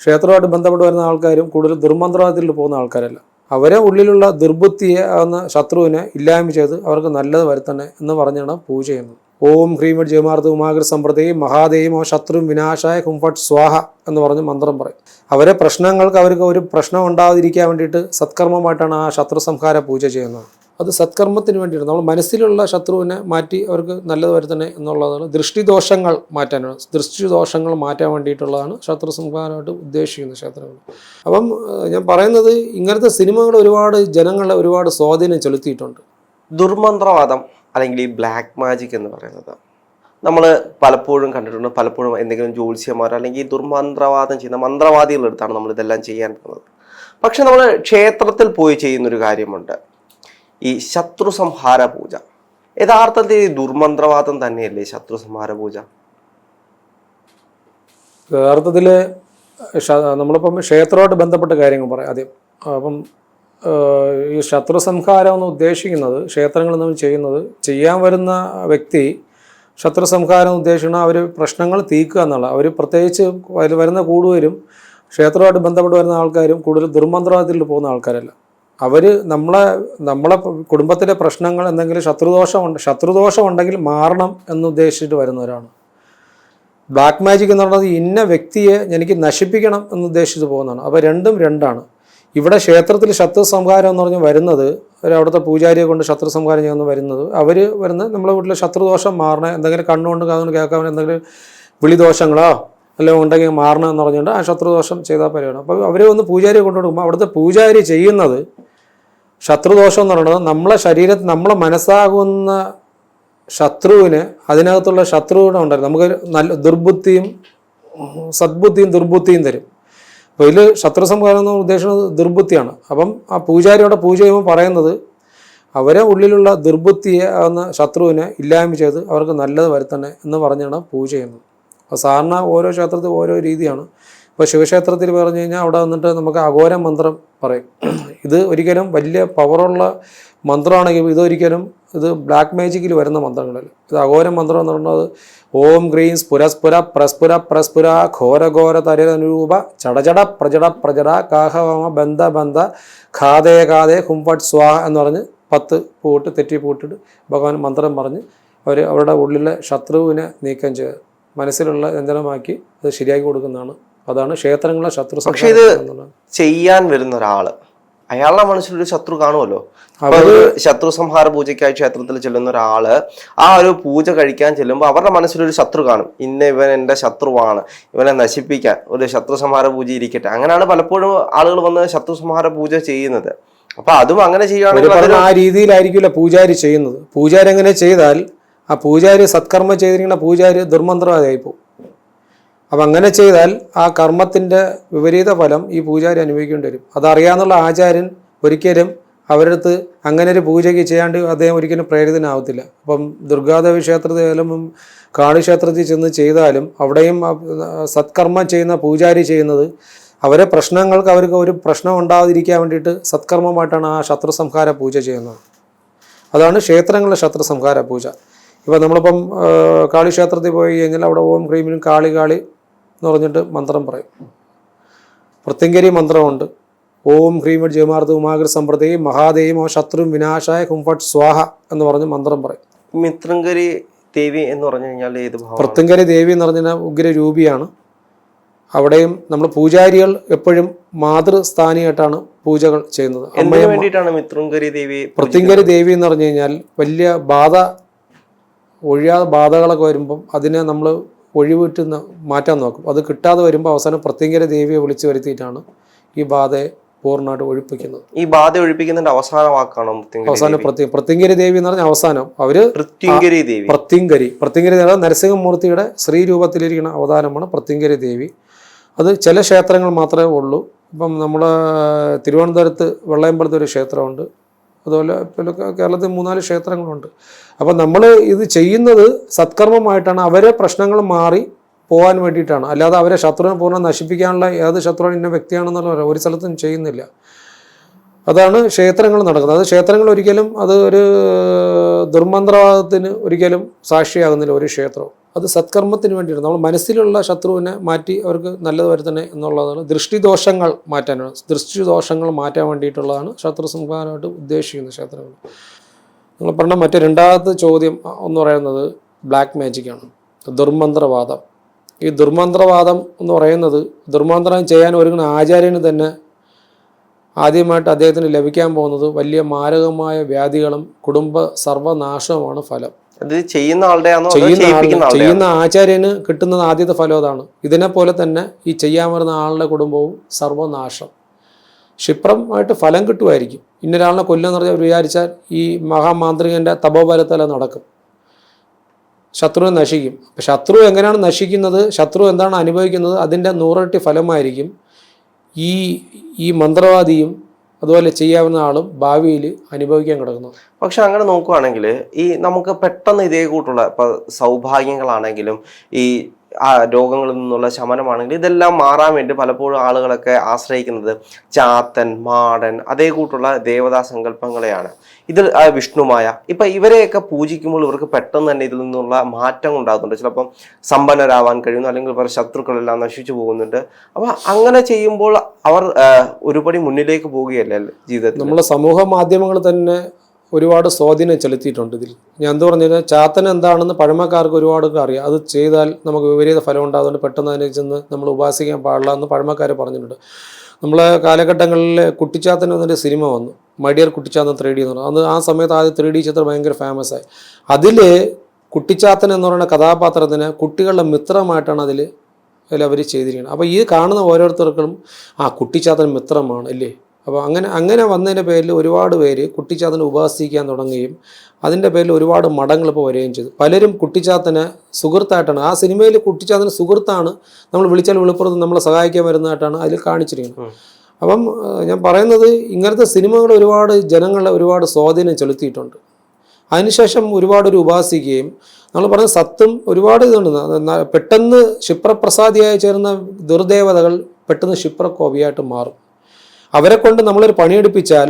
ക്ഷേത്രമായിട്ട് ബന്ധപ്പെട്ട് വരുന്ന ആൾക്കാരും കൂടുതൽ ദുർമന്ത്രവാദത്തിൽ പോകുന്ന ആൾക്കാരല്ല. അവരെ ഉള്ളിലുള്ള ദുർബുദ്ധിയെ എന്ന ശത്രുവിനെ ഇല്ലായ്മ ചെയ്ത് അവർക്ക് നല്ലത് വരുത്തണേ എന്ന് പറഞ്ഞാണ് പൂജ ചെയ്യുന്നത്. ഓം ഹ്രീമഡ് ജയമാർദ്ദ ഉമാകൃ സമ്പ്രതി മഹാദേവം ശത്രു വിനാശായ ഹുംഫട്ട് സ്വാഹ എന്ന് പറഞ്ഞ് മന്ത്രം പറയും. അവരെ പ്രശ്നങ്ങൾക്ക് അവർക്ക് ഒരു പ്രശ്നം ഉണ്ടാകാതിരിക്കാൻ വേണ്ടിയിട്ട് സത്കർമ്മമായിട്ടാണ് ആ ശത്രു സംഹാര പൂജ ചെയ്യുന്നത്. അത് സത്കർമ്മത്തിന് വേണ്ടിയിട്ട് നമ്മൾ മനസ്സിലുള്ള ശത്രുവിനെ മാറ്റി അവർക്ക് നല്ലത് വരുത്തണേ എന്നുള്ളതാണ്. ദൃഷ്ടിദോഷങ്ങൾ മാറ്റാനാണ് ദൃഷ്ടിദോഷങ്ങൾ മാറ്റാൻ വേണ്ടിയിട്ടുള്ളതാണ് ശത്രു സംഹാരമായിട്ട് ഉദ്ദേശിക്കുന്നത് ക്ഷേത്രങ്ങൾ അപ്പം ഞാൻ പറയുന്നത് ഇങ്ങനത്തെ സിനിമകൾ ഒരുപാട് ജനങ്ങളെ ഒരുപാട് സ്വാധീനം ചെലുത്തിയിട്ടുണ്ട്. ദുർമന്ത്രവാദം അല്ലെങ്കിൽ ഈ ബ്ലാക്ക് മാജിക് എന്ന് പറയുന്നത് നമ്മൾ പലപ്പോഴും കണ്ടിട്ടുണ്ട്. പലപ്പോഴും എന്തെങ്കിലും ജ്യോത്സ്യന്മാർ അല്ലെങ്കിൽ ദുർമന്ത്രവാദം ചെയ്യുന്ന മന്ത്രവാദികളെടുത്താണ് നമ്മൾ ഇതെല്ലാം ചെയ്യാൻ പോകുന്നത്. പക്ഷെ നമ്മൾ ക്ഷേത്രത്തിൽ പോയി ചെയ്യുന്നൊരു കാര്യമുണ്ട്. ഈ ശത്രു സംഹാര പൂജ. യഥാർത്ഥത്തിൽ ഈ ദുർമന്ത്രവാദം തന്നെയല്ലേ ശത്രു സംഹാര പൂജ? യഥാർത്ഥത്തിൽ നമ്മളിപ്പം ക്ഷേത്രമായിട്ട് ബന്ധപ്പെട്ട കാര്യങ്ങൾ പറയാം. ആദ്യം അപ്പം ഈ ശത്രു സംഹാരം എന്ന് ഉദ്ദേശിക്കുന്നത് ക്ഷേത്രങ്ങളിൽ നമ്മൾ ചെയ്യുന്നത് ചെയ്യാൻ വരുന്ന വ്യക്തി ശത്രു സംഹാരം ഉദ്ദേശിക്കുന്ന അവർ പ്രശ്നങ്ങൾ തീക്കുക എന്നുള്ള അവർ പ്രത്യേകിച്ച് വരുന്ന കൂടുതലും ക്ഷേത്രമായിട്ട് ബന്ധപ്പെട്ട് വരുന്ന ആൾക്കാരും കൂടുതൽ ദുർമന്ത്രവാദത്തിൽ പോകുന്ന ആൾക്കാരല്ല. അവർ നമ്മളെ നമ്മളെ കുടുംബത്തിലെ പ്രശ്നങ്ങൾ എന്തെങ്കിലും ശത്രുദോഷം ഉണ്ട് ശത്രുദോഷം ഉണ്ടെങ്കിൽ മാറണം എന്ന് ഉദ്ദേശിച്ചിട്ട് വരുന്നവരാണ്. ബ്ലാക്ക് മാജിക് എന്ന് പറയുന്നത് ഇന്ന വ്യക്തിയെ എനിക്ക് നശിപ്പിക്കണം എന്ന് ഉദ്ദേശിച്ച് പോകുന്നതാണ്. അപ്പോൾ രണ്ടും രണ്ടാണ്. ഇവിടെ ക്ഷേത്രത്തിൽ ശത്രു സംഹാരം എന്ന് പറഞ്ഞ് വരുന്നത് അവിടുത്തെ പൂജാരിയെ കൊണ്ട് ശത്രു സംഹാരം ചെയ്യുന്ന വരുന്നത് അവർ വരുന്നത് നമ്മളെ വീട്ടിലെ ശത്രുദോഷം മാറണേ എന്തെങ്കിലും കണ്ണുകൊണ്ട് കാതുകൊണ്ട് കേൾക്കാൻ എന്തെങ്കിലും വിളിദോഷങ്ങളോ എല്ലാം ഉണ്ടെങ്കിൽ മാറണം എന്ന് പറഞ്ഞുകൊണ്ട് ആ ശത്രുദോഷം ചെയ്താൽ പരിപാടി. അപ്പോൾ അവരെ ഒന്ന് പൂജാരിയെ കൊണ്ടുകൊടുക്കുമ്പോൾ അവിടുത്തെ പൂജാരി ചെയ്യുന്നത് ശത്രുദോഷം എന്ന് പറയുന്നത് നമ്മളെ ശരീരത്തിൽ നമ്മളെ മനസ്സാകുന്ന ശത്രുവിന് അതിനകത്തുള്ള ശത്രുവിനെ ഉണ്ടായിരുന്നു. നമുക്ക് നല്ല ദുർബുദ്ധിയും സദ്ബുദ്ധിയും ദുർബുദ്ധിയും തരും. അപ്പോൾ ഇതിൽ ശത്രു സംഹാരം എന്ന് ഉദ്ദേശിക്കുന്നത് ദുർബുദ്ധിയാണ്. അപ്പം ആ പൂജാരിയുടെ പൂജ ചെയ്യുമ്പോൾ പറയുന്നത് അവരെ ഉള്ളിലുള്ള ദുർബുദ്ധിയെ എന്ന ശത്രുവിനെ ഇല്ലായ്മ ചെയ്ത് അവർക്ക് നല്ലത് വരുത്തണേ എന്ന് പറഞ്ഞാണ് പൂജ ചെയ്യുന്നത്. അപ്പോൾ സാധാരണ ഓരോ ക്ഷേത്രത്തിൽ ഓരോ രീതിയാണ്. ഇപ്പോൾ ശിവക്ഷേത്രത്തിൽ പറഞ്ഞു കഴിഞ്ഞാൽ അവിടെ വന്നിട്ട് നമുക്ക് അഘോര മന്ത്രം പറയും. ഇത് ഒരിക്കലും വലിയ പവറുള്ള മന്ത്രമാണെങ്കിൽ ഇതൊരിക്കലും ഇത് ബ്ലാക്ക് മാജിക്കിൽ വരുന്ന മന്ത്രങ്ങളല്ല. ഇത് അഘോര മന്ത്രം എന്ന് പറയുന്നത് ഓം ഗ്രീം സ്പുരസ്പുര പ്രസ്പുര പ്രസ്പുര ഘോര ഘോര തരൂപ ചടചട പ്രജട പ്രജട കാഹവമ ബന്ധ ബന്ധ ഖാതേ ഖാതേ ഹുംഫട്ട് സ്വാഹ എന്ന് പറഞ്ഞ് പത്ത് പൂട്ട് തെറ്റി പൂട്ടിട്ട് ഭഗവാൻ മന്ത്രം പറഞ്ഞ് അവർ അവരുടെ ഉള്ളിലെ ശത്രുവിനെ നീക്കം ചെയ്ത് മനസ്സിലുള്ള വ്യഞ്ജനമാക്കി അത് ശരിയാക്കി കൊടുക്കുന്നതാണ്. അതാണ് ക്ഷേത്രങ്ങളെ ശത്രു പക്ഷേ ഇത് ചെയ്യാൻ വരുന്ന ഒരാൾ. അയാളുടെ മനസ്സിലൊരു ശത്രു കാണുമല്ലോ? ഒരു ശത്രു സംഹാര പൂജയ്ക്കായി ക്ഷേത്രത്തിൽ ചെല്ലുന്ന ഒരാൾ ആ ഒരു പൂജ കഴിക്കാൻ ചെല്ലുമ്പോൾ അവരുടെ മനസ്സിലൊരു ശത്രു കാണും. ഇന്ന ഇവൻ എന്റെ ശത്രുവാണ്. ഇവനെ നശിപ്പിക്കാൻ ഒരു ശത്രു സംഹാര പൂജ ഇരിക്കട്ടെ. അങ്ങനെയാണ് പലപ്പോഴും ആളുകൾ വന്ന് ശത്രു സംഹാര പൂജ ചെയ്യുന്നത്. അപ്പൊ അതും അങ്ങനെ ചെയ്യുകയാണെങ്കിൽ ആ രീതിയിലായിരിക്കില്ല പൂജാരി ചെയ്യുന്നത്. പൂജാരി അങ്ങനെ ചെയ്താൽ ആ പൂജാരി സത്കർമ്മം ചെയ്തിരിക്കുന്ന പൂജാരി ദുർമന്ത്രവാദിയായി പോകും അപ്പം അങ്ങനെ ചെയ്താൽ ആ കർമ്മത്തിന്റെ വിപരീത ഫലം ഈ പൂജാരി അനുഭവിക്കേണ്ടി വരും. അതറിയാന്നുള്ള ആചാര്യൻ ഒരിക്കലും അവരടുത്ത് അങ്ങനെ ഒരു പൂജയ്ക്ക് ചെയ്യാണ്ട് അദ്ദേഹം ഒരിക്കലും പ്രേരിതനാവത്തില്ല. അപ്പം ദുർഗാദേവി ക്ഷേത്രത്തിലും കാളി ക്ഷേത്രത്തിൽ ചെന്ന് ചെയ്താലും അവിടെയും സത്കർമ്മം ചെയ്യുന്ന പൂജാരി ചെയ്യുന്നത് അവരെ പ്രശ്നങ്ങൾക്ക് അവർക്ക് ഒരു പ്രശ്നം ഉണ്ടാകാതിരിക്കാൻ വേണ്ടിയിട്ട് സത്കർമ്മമായിട്ടാണ് ആ ശത്രു സംഹാര പൂജ ചെയ്യുന്നത്. അതാണ് ക്ഷേത്രങ്ങളിലെ ശത്രു സംഹാര പൂജ. ഇപ്പം നമ്മളിപ്പം കാളിക്ഷേത്രത്തിൽ കാളി ക്ഷേത്രത്തിൽ പോയി കഴിഞ്ഞാൽ അവിടെ ഓം ക്രീമിനും കാളി കാളി എന്ന് പറഞ്ഞിട്ട് മന്ത്രം പറയും. പ്രത്യങ്കരി മന്ത്രമുണ്ട്. ഓം ഹ്രീം ജയമാർദ്ദ ഉമാകൃ സമ്പ്രതി മഹാദേവോ ശത്രു വിനാശായ ഹുംഫട്ട് സ്വാഹ എന്ന് പറഞ്ഞ് മന്ത്രം പറയും. മിത്രങ്കരി ദേവി എന്ന് പറഞ്ഞു കഴിഞ്ഞാൽ ഏത് പ്രത്യങ്കരി ദേവി എന്ന് പറഞ്ഞാൽ ഉഗ്ര രൂപിയാണ്. അവിടെയും നമ്മൾ പൂജാരികൾ എപ്പോഴും മാതൃസ്ഥാനിയായിട്ടാണ് പൂജകൾ ചെയ്യുന്നത്. അമ്മയെ വേണ്ടിയിട്ടാണ് മിത്രങ്കരി ദേവി പ്രത്യങ്കരി ദേവി എന്ന് പറഞ്ഞു കഴിഞ്ഞാൽ വലിയ ബാധ ഒഴിയാതെ ബാധകളൊക്കെ വരുമ്പം അതിനെ നമ്മൾ ഒഴിവിട്ട് മാറ്റാൻ നോക്കും. അത് കിട്ടാതെ വരുമ്പോൾ അവസാനം പ്രത്യങ്കര ദേവിയെ വിളിച്ചു വരുത്തിയിട്ടാണ് ഈ ബാധയെ പൂർണമായിട്ട് ഒഴിപ്പിക്കുന്നത്. ഈ ബാധ ഒഴിപ്പിക്കുന്നതിന്റെ അവസാന വാക്കാണോ അവസാനം പ്രത്യ പ്രത്യങ്കരി ദേവി എന്ന് പറഞ്ഞാൽ അവസാനം. അവർ മൃത്യുങ്കരി ദേവി. പ്രത്യങ്കരി പ്രത്യങ്കരി ദേവി നരസിംഹമൂർത്തിയുടെ സ്ത്രീ രൂപത്തിലിരിക്കുന്ന അവതാരമാണ് പ്രത്യങ്കരി ദേവി. അത് ചില ക്ഷേത്രങ്ങൾ മാത്രമേ ഉള്ളൂ. ഇപ്പം നമ്മുടെ തിരുവനന്തപുരത്ത് വെള്ളയമ്പലത്ത് ഒരു ക്ഷേത്രമുണ്ട്. അതുപോലെ പിന്നെ കേരളത്തിൽ മൂന്നാൽ ക്ഷേത്രങ്ങളുണ്ട്. അപ്പോൾ നമ്മൾ ഇത് ചെയ്യുന്നത് സത്കർമ്മമായിട്ടാണ്. അവരെ പ്രശ്നങ്ങൾ മാറി പോകാൻ വേണ്ടിയിട്ടാണ്. അല്ലാതെ അവരെ ശത്രുവിനെ പൂർണ നശിപ്പിക്കാനുള്ള ഏത് ശത്രുവാണ് ഇന്ന വ്യക്തിയാണെന്നുള്ള ഒരു സ്ഥലത്തും ചെയ്യുന്നില്ല. അതാണ് ക്ഷേത്രങ്ങൾ നടക്കുന്നത്. അത് ക്ഷേത്രങ്ങൾ ഒരിക്കലും അത് ഒരു ദുർമന്ത്രവാദത്തിന് ഒരിക്കലും സാക്ഷിയാകുന്നില്ല ഒരു ക്ഷേത്രവും. അത് സത്കർമ്മത്തിന് വേണ്ടിയാണ്. നമ്മൾ മനസ്സിലുള്ള ശത്രുവിനെ മാറ്റി അവർക്ക് നല്ലത് വരുത്തണേ എന്നുള്ളതാണ്. ദൃഷ്ടിദോഷങ്ങൾ മാറ്റാനാണ് ദൃഷ്ടിദോഷങ്ങൾ മാറ്റാൻ വേണ്ടിയിട്ടുള്ളതാണ് ശത്രു സംഹാരമായിട്ട് ഉദ്ദേശിക്കുന്നത് ക്ഷേത്രങ്ങൾ. നിങ്ങൾ പറഞ്ഞ മറ്റേ രണ്ടാമത്തെ ചോദ്യം എന്ന് പറയുന്നത് ബ്ലാക്ക് മാജിക്കാണ് ദുർമന്ത്രവാദം. ഈ ദുർമന്ത്രവാദം എന്ന് പറയുന്നത് ദുർമന്ത്രം ചെയ്യാൻ ഒരുങ്ങുന്ന ആചാര്യന് തന്നെ ആദ്യമായിട്ട് അദ്ദേഹത്തിന് ലഭിക്കാൻ പോകുന്നത് വലിയ മാരകമായ വ്യാധികളും കുടുംബ സർവനാശവുമാണ് ഫലം. ഇത് ചെയ്യുന്ന ചെയ്യുന്ന ആചാര്യന് കിട്ടുന്നത് ആദ്യത്തെ ഫലം അതാണ്. പോലെ തന്നെ ഈ ചെയ്യാൻ വരുന്ന ആളുടെ കുടുംബവും സർവനാശം. ക്ഷിപ്രമായിട്ട് ഫലം കിട്ടുമായിരിക്കും. ഇന്നൊരാളിനെ കൊല്ലം പറഞ്ഞാൽ വിചാരിച്ചാൽ ഈ മഹാമാന്ത്രികന്റെ തപോബലത്തല നടക്കും. ശത്രുവിനെ നശിക്കും. ശത്രു എങ്ങനെയാണ് നശിക്കുന്നത്? ശത്രു എന്താണ് അനുഭവിക്കുന്നത്? അതിന്റെ നൂറട്ടി ഫലമായിരിക്കും ഈ ഈ മന്ത്രവാദിയും അതുപോലെ ചെയ്യാവുന്ന ആളും ഭാവിയിൽ അനുഭവിക്കാൻ കിടക്കുന്നു. പക്ഷെ അങ്ങനെ നോക്കുകയാണെങ്കിൽ ഈ നമുക്ക് പെട്ടെന്ന് ഇതേ കൂട്ടുള്ള ഇപ്പൊ സൗഭാഗ്യങ്ങളാണെങ്കിലും ഈ രോഗങ്ങളിൽ നിന്നുള്ള ശമനമാണെങ്കിൽ ഇതെല്ലാം മാറാൻ വേണ്ടി പലപ്പോഴും ആളുകളൊക്കെ ആശ്രയിക്കുന്നത് ചാത്തൻ മാടൻ അതേ കൂട്ടുള്ള ദേവതാ സങ്കല്പങ്ങളെയാണ്. ഇതിൽ ആ, വിഷ്ണുമായ. ഇപ്പൊ ഇവരെയൊക്കെ പൂജിക്കുമ്പോൾ ഇവർക്ക് പെട്ടെന്ന് തന്നെ ഇതിൽ നിന്നുള്ള മാറ്റം ഉണ്ടാകുന്നുണ്ട്. ചിലപ്പം സമ്പന്നരാവാൻ കഴിയുന്നു അല്ലെങ്കിൽ ഇവരുടെ ശത്രുക്കളെല്ലാം നശിച്ചു പോകുന്നുണ്ട്. അപ്പൊ അങ്ങനെ ചെയ്യുമ്പോൾ അവർ ഒരുപടി മുന്നിലേക്ക് പോവുകയല്ലേ ജീവിതത്തിൽ? നമ്മുടെ സമൂഹ മാധ്യമങ്ങൾ തന്നെ ഒരുപാട് സ്വാധീനം ചെലുത്തിയിട്ടുണ്ട് ഇതിൽ. ഞാൻ എന്ത് പറഞ്ഞു കഴിഞ്ഞാൽ ചാത്തൻ എന്താണെന്ന് പഴമക്കാർക്ക് ഒരുപാട് അറിയാം. അത് ചെയ്താൽ നമുക്ക് വിപരീത ഫലം ഉണ്ടാകുന്നുണ്ട് പെട്ടെന്ന് അതിനെ ചെന്ന് നമ്മൾ ഉപാസിക്കാൻ പാടില്ല എന്ന് പഴമക്കാർ പറഞ്ഞിട്ടുണ്ട്. നമ്മളെ കാലഘട്ടങ്ങളിൽ കുട്ടിച്ചാത്തൻ എന്നൊരു സിനിമ വന്നു. മടിയർ കുട്ടിച്ചാത്തൻ ത്രീ ഡി എന്ന് പറഞ്ഞു. അന്ന് ആ സമയത്ത് ആദ്യം ത്രീ ഡി ചിത്രം ഭയങ്കര ഫേമസ് ആയി. അതിൽ കുട്ടിച്ചാത്തൻ എന്ന് പറയുന്ന കഥാപാത്രത്തിന് കുട്ടികളുടെ മിത്രമായിട്ടാണ് അതിൽ അവർ ചെയ്തിരിക്കുന്നത്. അപ്പോൾ ഈ കാണുന്ന ഓരോരുത്തർക്കും ആ കുട്ടിച്ചാത്തൻ മിത്രമാണ് അല്ലേ? അപ്പോൾ അങ്ങനെ അങ്ങനെ വന്നതിന്റെ പേരിൽ ഒരുപാട് പേര് കുട്ടിച്ചാത്തനെ ഉപാസിക്കാൻ തുടങ്ങുകയും അതിന്റെ പേരിൽ ഒരുപാട് മടങ്ങൾ ഇപ്പോൾ വരികയും ചെയ്തു. പലരും കുട്ടിച്ചാത്തനെ സുഹൃത്തായിട്ടാണ്. ആ സിനിമയിൽ കുട്ടിച്ചാത്തന് സുഹൃത്താണ്. നമ്മൾ വിളിച്ചാൽ വിളിപ്പുറത്ത് നമ്മളെ സഹായിക്കാൻ വരുന്നതായിട്ടാണ് അതിൽ കാണിച്ചിരിക്കുന്നത്. അപ്പം ഞാൻ പറയുന്നത് ഇങ്ങനത്തെ സിനിമകൾ ഒരുപാട് ജനങ്ങളെ ഒരുപാട് സ്വാധീനം ചെലുത്തിയിട്ടുണ്ട്. അതിനുശേഷം ഒരുപാട് ഒരു ഉപാസിക്കുകയും നമ്മൾ പറഞ്ഞ സത്തും ഒരുപാട് ഇതുണ്ട്. പെട്ടെന്ന് ക്ഷിപ്രപ്രസാദിയായി ചേർന്ന ദുർദേവതകൾ പെട്ടെന്ന് ക്ഷിപ്രകോപിയായിട്ട് മാറും. അവരെ കൊണ്ട് നമ്മളൊരു പണിയെടുപ്പിച്ചാൽ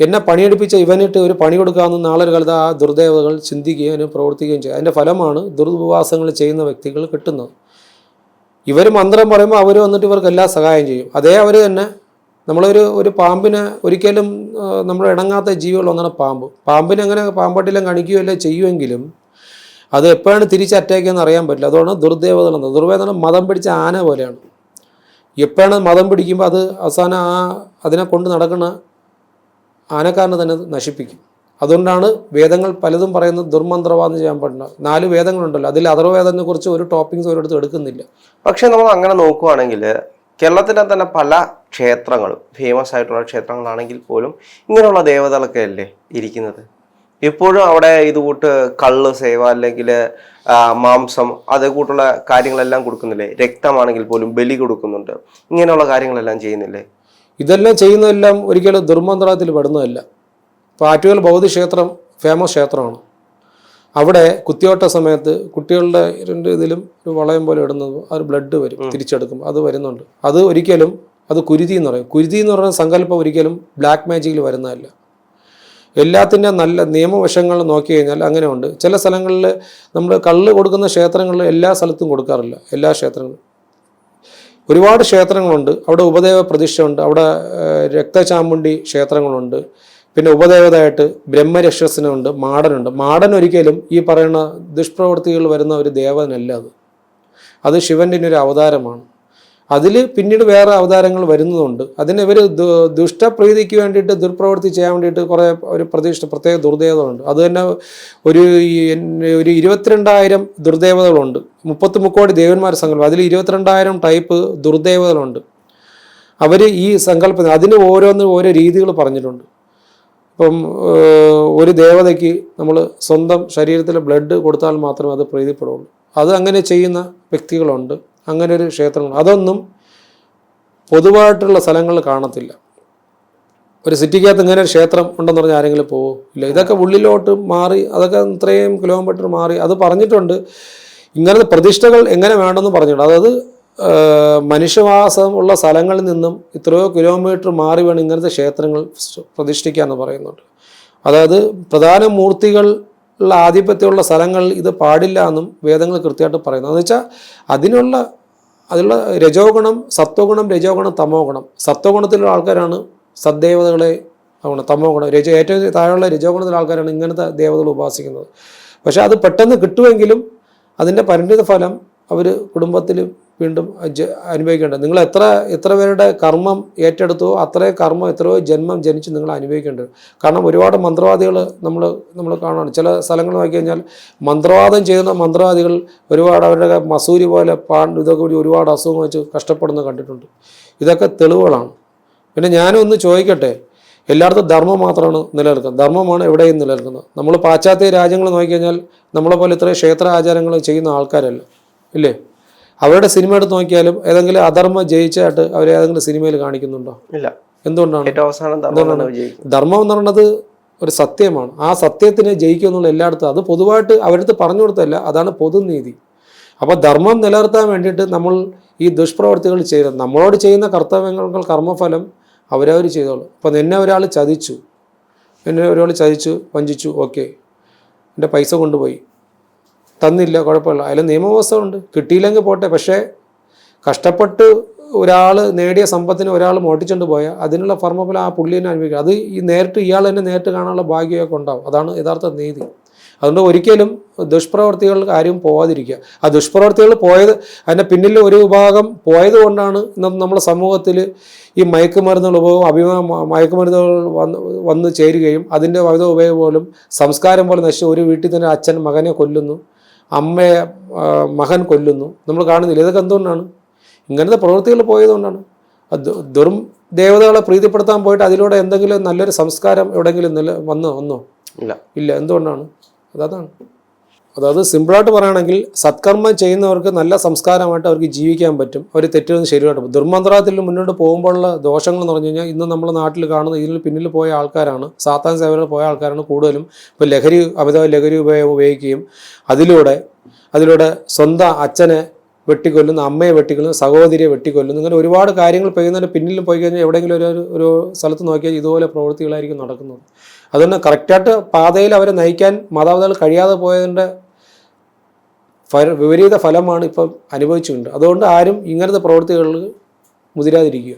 എന്നെ പണിയെടുപ്പിച്ച ഇവനിട്ട് ഒരു പണി കൊടുക്കാമെന്ന് നാളെ ഒരു കാലത്ത് ആ ദുർദേവതകൾ ചിന്തിക്കുകയും പ്രവർത്തിക്കുകയും ചെയ്യും. അതിന്റെ ഫലമാണ് ദുർഉപവാസങ്ങൾ ചെയ്യുന്ന വ്യക്തികൾ കിട്ടുന്നത്. ഇവർ മന്ത്രം പറയുമ്പോൾ അവർ വന്നിട്ട് ഇവർക്ക് എല്ലാ സഹായം ചെയ്യും. അതേ അവർ തന്നെ നമ്മളൊരു ഒരു പാമ്പിനെ ഒരിക്കലും നമ്മൾ ഇണങ്ങാത്ത ജീവികൾ ഒന്നാണ് പാമ്പ്. പാമ്പിനെ അങ്ങനെ പാമ്പട്ടിലും കണിക്കുകയല്ലേ ചെയ്യുമെങ്കിലും അത് എപ്പോഴാണ് തിരിച്ച് അറ്റാക്ക് ചെയ്യുന്നത് അറിയാൻ പറ്റില്ല. അതുകൊണ്ട് ദുർദേവതകൾ എന്നത്. ദുർവേദന മതം പിടിച്ച ആന പോലെയാണ്. എപ്പോഴാണ് മതം പിടിക്കുമ്പോൾ അത് അവസാനം ആ അതിനെ കൊണ്ട് നടക്കുന്ന ആനക്കാരനെ തന്നെ നശിപ്പിക്കും. അതുകൊണ്ടാണ് വേദങ്ങൾ പലതും പറയുന്നത് ദുർമന്ത്രവാദം ചെയ്യാൻ പാടില്ല. നാല് വേദങ്ങളുണ്ടല്ലോ. അതിൽ അഥർവേദത്തിനെ കുറിച്ച് ഒരു ടോപ്പിക്സ് ഒരിടത്ത് എടുക്കുന്നില്ല. പക്ഷേ നമ്മൾ അങ്ങനെ നോക്കുവാണെങ്കിൽ കേരളത്തിലെ തന്നെ പല ക്ഷേത്രങ്ങളും ഫേമസ് ആയിട്ടുള്ള ക്ഷേത്രങ്ങളാണെങ്കിൽ പോലും ഇങ്ങനെയുള്ള ദേവതകളൊക്കെ അല്ലേ ഇരിക്കുന്നത്? ഇപ്പോഴും അവിടെ ഇത് കൂട്ട് കള്ള് സേവ അല്ലെങ്കിൽ മാംസം അതേ കൂട്ടുള്ള കാര്യങ്ങളെല്ലാം കൊടുക്കുന്നില്ലേ? രക്തമാണെങ്കിൽ പോലും ബലി കൊടുക്കുന്നുണ്ട്. ഇങ്ങനെയുള്ള കാര്യങ്ങളെല്ലാം ചെയ്യുന്നില്ലേ? ഇതെല്ലാം ചെയ്യുന്നതെല്ലാം ഒരിക്കലും ദുർമന്ത്രത്തിൽ പെടുന്നതല്ല. ഇപ്പോൾ ആറ്റുകാൽ ക്ഷേത്രം ഫേമസ് ക്ഷേത്രമാണ്. അവിടെ കുത്തിയോട്ട സമയത്ത് കുട്ടികളുടെ രണ്ട് ഇതിലും ഒരു വളയം പോലെ ഇടുന്നത് ആ ഒരു ബ്ലഡ് വരും തിരിച്ചെടുക്കും. അത് വരുന്നുണ്ട്. അത് ഒരിക്കലും അത് കുരുതി എന്ന് പറയും. കുരുതി എന്ന് പറയുന്ന സങ്കല്പം ഒരിക്കലും ബ്ലാക്ക് മാജിക്കിൽ വരുന്നതല്ല. എല്ലാത്തിന്റെ നല്ല നിയമവശങ്ങൾ നോക്കി കഴിഞ്ഞാൽ അങ്ങനെ ഉണ്ട് ചില സ്ഥലങ്ങളിൽ നമ്മൾ കള്ള് കൊടുക്കുന്ന ക്ഷേത്രങ്ങളിൽ എല്ലാ സ്ഥലത്തും കൊടുക്കാറില്ല. എല്ലാ ക്ഷേത്രങ്ങളും. ഒരുപാട് ക്ഷേത്രങ്ങളുണ്ട്. അവിടെ ഉപദേവ പ്രതിഷ്ഠയുണ്ട്. അവിടെ രക്തചാമുണ്ടി ക്ഷേത്രങ്ങളുണ്ട്. പിന്നെ ഉപദേവതയായിട്ട് ബ്രഹ്മരക്ഷസനുണ്ട് മാടനുണ്ട്. മാടൻ ഒരിക്കലും ഈ പറയുന്ന ദുഷ്പ്രവൃത്തികൾ വരുന്ന ഒരു ദേവനല്ല അത്. അത് ശിവന്റെ ഒരു അവതാരമാണ്. അതിൽ പിന്നീട് വേറെ അവതാരങ്ങൾ വരുന്നതുണ്ട്. അതിന് ഇവർ ദുഷ്ടപ്രീതിക്ക് വേണ്ടിയിട്ട് ദുർപ്രവൃത്തി ചെയ്യാൻ വേണ്ടിയിട്ട് കുറേ ഒരു പ്രതീക്ഷ പ്രത്യേക ദുർദേവതകളുണ്ട്. അത് തന്നെ ഒരു ഒരു ഇരുപത്തിരണ്ടായിരം ദുർദേവതകളുണ്ട്. മുപ്പത്തി മുക്കോടി ദേവന്മാർ സങ്കല്പം അതിൽ ഇരുപത്തിരണ്ടായിരം ടൈപ്പ് ദുർദേവതകളുണ്ട്. അവർ ഈ സങ്കല്പത്തിന് അതിന് ഓരോന്നും ഓരോ രീതികൾ പറഞ്ഞിട്ടുണ്ട്. ഇപ്പം ഒരു ദേവതയ്ക്ക് നമ്മൾ സ്വന്തം ശരീരത്തിലെ ബ്ലഡ് കൊടുത്താൽ മാത്രമേ അത് പ്രീതിപ്പെടുള്ളൂ. അത് അങ്ങനെ ചെയ്യുന്ന വ്യക്തികളുണ്ട്. അങ്ങനെ ഒരു അതൊന്നും പൊതുവായിട്ടുള്ള സ്ഥലങ്ങളിൽ കാണത്തില്ല. ഒരു സിറ്റിക്കകത്ത് ഇങ്ങനെ ഒരു ക്ഷേത്രം ഉണ്ടെന്ന് പറഞ്ഞാൽ ആരെങ്കിലും പോവോ? ഇല്ല. ഇതൊക്കെ ഉള്ളിലോട്ട് മാറി അതൊക്കെ ഇത്രയും കിലോമീറ്റർ മാറി. അത് പറഞ്ഞിട്ടുണ്ട്. ഇങ്ങനത്തെ പ്രതിഷ്ഠകൾ എങ്ങനെ വേണമെന്ന് പറഞ്ഞിട്ടുണ്ട്. അതായത് മനുഷ്യവാസം ഉള്ള സ്ഥലങ്ങളിൽ നിന്നും ഇത്രയോ കിലോമീറ്റർ മാറി വേണം ഇങ്ങനത്തെ ക്ഷേത്രങ്ങൾ പ്രതിഷ്ഠിക്കുക എന്ന് പറയുന്നുണ്ട്. അതായത് പ്രധാന മൂർത്തികൾ ഉള്ള ആധിപത്യമുള്ള സ്ഥലങ്ങളിൽ ഇത് പാടില്ല എന്നും വേദങ്ങൾ കൃത്യമായിട്ട് പറയുന്നു. എന്ന് വെച്ചാൽ അതിനുള്ള അതിലുള്ള രജോഗുണം സത്വഗുണം രജോഗുണം തമോ ഗുണം സത്വഗുണത്തിലുള്ള ആൾക്കാരാണ് സദ്ദേവതകളെ ഗുണം തമോ ഗുണം രജ ഏറ്റവും താഴെയുള്ള രജോഗുണത്തിലുള്ള ആൾക്കാരാണ് ഇങ്ങനത്തെ ദേവതകൾ ഉപാസിക്കുന്നത്. പക്ഷേ അത് പെട്ടെന്ന് കിട്ടുമെങ്കിലും അതിന്റെ പരിണിത ഫലം അവർ കുടുംബത്തിൽ വീണ്ടും അനുഭവിക്കേണ്ടത്. നിങ്ങൾ എത്ര എത്ര പേരുടെ കർമ്മം ഏറ്റെടുത്തോ അത്രേ കർമ്മം എത്രയോ ജന്മം ജനിച്ച് നിങ്ങൾ അനുഭവിക്കേണ്ടത്. കാരണം ഒരുപാട് മന്ത്രവാദികൾ നമ്മൾ നമ്മൾ കാണുകയാണ് ചില സ്ഥലങ്ങൾ നോക്കി കഴിഞ്ഞാൽ മന്ത്രവാദം ചെയ്യുന്ന മന്ത്രവാദികൾ ഒരുപാട് അവരുടെ മസൂരി പോലെ പാണ്ട് ഇതൊക്കെ കൂടി ഒരുപാട് അസുഖം വെച്ച് കഷ്ടപ്പെടുന്നത് കണ്ടിട്ടുണ്ട്. ഇതൊക്കെ തെളിവുകളാണ്. പിന്നെ ഞാനും ഒന്ന് ചോദിക്കട്ടെ. എല്ലായിടത്തും ധർമ്മം മാത്രമാണ് നിലനിൽക്കുന്നത്. ധർമ്മമാണ് എവിടെയും നിലനിൽക്കുന്നത്. നമ്മൾ പാശ്ചാത്യ രാജ്യങ്ങൾ നോക്കിക്കഴിഞ്ഞാൽ നമ്മളെ പോലെ ഇത്രയും ക്ഷേത്ര ആചാരങ്ങൾ ചെയ്യുന്ന ആൾക്കാരല്ല. ഇല്ലേ? അവരുടെ സിനിമ എടുത്ത് നോക്കിയാലും ഏതെങ്കിലും അധർമ്മ ജയിച്ചായിട്ട് അവർ ഏതെങ്കിലും സിനിമയിൽ കാണിക്കുന്നുണ്ടോ? ഇല്ല. എന്തുകൊണ്ടാണ്? അവസാനം ധർമ്മം എന്ന് പറയുന്നത് ഒരു സത്യമാണ്. ആ സത്യത്തിനെ ജയിക്കുക എന്നുള്ള എല്ലായിടത്തും. അത് പൊതുവായിട്ട് അവരടുത്ത് പറഞ്ഞു കൊടുത്തല്ല അതാണ് പൊതുനീതി. അപ്പോൾ ധർമ്മം നിലനിർത്താൻ വേണ്ടിയിട്ട് നമ്മൾ ഈ ദുഷ്പ്രവർത്തികൾ ചെയ്ത നമ്മളോട് ചെയ്യുന്ന കർത്തവ്യങ്ങൾ കർമ്മഫലം അവരവർ ചെയ്തോളൂ. അപ്പോൾ നിന്നെ ഒരാൾ ചതിച്ചു. എന്നെ ഒരാൾ ചതിച്ചു വഞ്ചിച്ചു ഓക്കെ. എന്റെ പൈസ കൊണ്ടുപോയി. തന്നില്ല കുഴപ്പമില്ല. അതിൽ നിയമവ്യവസ്ഥ ഉണ്ട് കിട്ടിയില്ലെങ്കിൽ പോട്ടെ. പക്ഷേ കഷ്ടപ്പെട്ട് ഒരാൾ നേടിയ സമ്പത്തിന് ഒരാൾ മോട്ടിച്ചുകൊണ്ട് പോയാൽ അതിനുള്ള ഫർമ്മഫലം ആ പുള്ളിനെ അനുഭവിക്കുക അത് ഈ നേരിട്ട് ഇയാൾ തന്നെ നേരിട്ട് കാണാനുള്ള ഭാഗ്യമൊക്കെ ഉണ്ടാവും. അതാണ് യഥാർത്ഥ നീതി. അതുകൊണ്ട് ഒരിക്കലും ദുഷ്പ്രവർത്തികൾ ആരും പോവാതിരിക്കുക. ആ ദുഷ്പ്രവർത്തികൾ പോയത് അതിന്റെ പിന്നിൽ ഒരു വിഭാഗം പോയത് കൊണ്ടാണ് ഇന്ന് നമ്മുടെ സമൂഹത്തിൽ ഈ മയക്കുമരുന്നുകൾ ഉപയോഗം അഭിമാ മയക്കുമരുന്നുകൾ വന്ന് വന്ന് ചേരുകയും അതിന്റെ വൈദ്യുത ഉപയോഗം പോലും സംസ്കാരം പോലെ നശിച്ച് ഒരു വീട്ടിൽ തന്നെ അച്ഛൻ മകനെ കൊല്ലുന്നു. അമ്മയെ മകൻ കൊല്ലുന്നു. നമ്മൾ കാണുന്നില്ല. ഇതൊക്കെ എന്തുകൊണ്ടാണ്? ഇങ്ങനത്തെ പ്രവൃത്തികൾ പോയതുകൊണ്ടാണ്. ദുർം ദേവതകളെ പ്രീതിപ്പെടുത്താൻ പോയിട്ട് അതിലൂടെ എന്തെങ്കിലും നല്ലൊരു സംസ്കാരം എവിടെയെങ്കിലും നില വന്നോ വന്നോ? ഇല്ല. ഇല്ല. എന്തുകൊണ്ടാണ്? അതതാണ്. അതായത് സിമ്പിളായിട്ട് പറയുകയാണെങ്കിൽ സത്കർമ്മം ചെയ്യുന്നവർക്ക് നല്ല സംസ്കാരമായിട്ട് അവർക്ക് ജീവിക്കാൻ പറ്റും. അവർ തെറ്റുന്ന ശരിയായിട്ട് ദുർമന്ത്രത്തിൽ മുന്നോട്ട് പോകുമ്പോഴുള്ള ദോഷങ്ങൾ എന്ന് പറഞ്ഞു കഴിഞ്ഞാൽ ഇന്ന് നമ്മൾ നാട്ടിൽ കാണുന്ന ഇതിന് പിന്നിൽ പോയ ആൾക്കാരാണ്. സാത്താൻ സേവനങ്ങൾ പോയ ആൾക്കാരാണ് കൂടുതലും. ഇപ്പോൾ ലഹരി അമിതമായ ലഹരി ഉപയോഗം ഉപയോഗിക്കുകയും അതിലൂടെ അതിലൂടെ സ്വന്തം അച്ഛനെ വെട്ടിക്കൊല്ലുന്നു അമ്മയെ വെട്ടിക്കൊല്ലുന്നു സഹോദരിയെ വെട്ടിക്കൊല്ലുന്നു ഇങ്ങനെ ഒരുപാട് കാര്യങ്ങൾ പെയ്യുന്നതിന് പിന്നിലും പോയി കഴിഞ്ഞാൽ എവിടെയെങ്കിലും ഒരു- ഒരു സ്ഥലത്ത് നോക്കിയാൽ ഇതുപോലെ പ്രവൃത്തികളായിരിക്കും നടക്കുന്നത്. അതുകൊണ്ട് കറക്റ്റായിട്ട് പാതയിൽ അവരെ നയിക്കാൻ മാതാപിതാക്കൾ കഴിയാതെ പോയതിന്റെ ഫല വിപരീത ഫലമാണ് ഇപ്പം അനുഭവിച്ചുകൊണ്ട് അതുകൊണ്ട് ആരും ഇങ്ങനത്തെ പ്രവൃത്തികളിൽ മുതിരാതിരിക്കുക.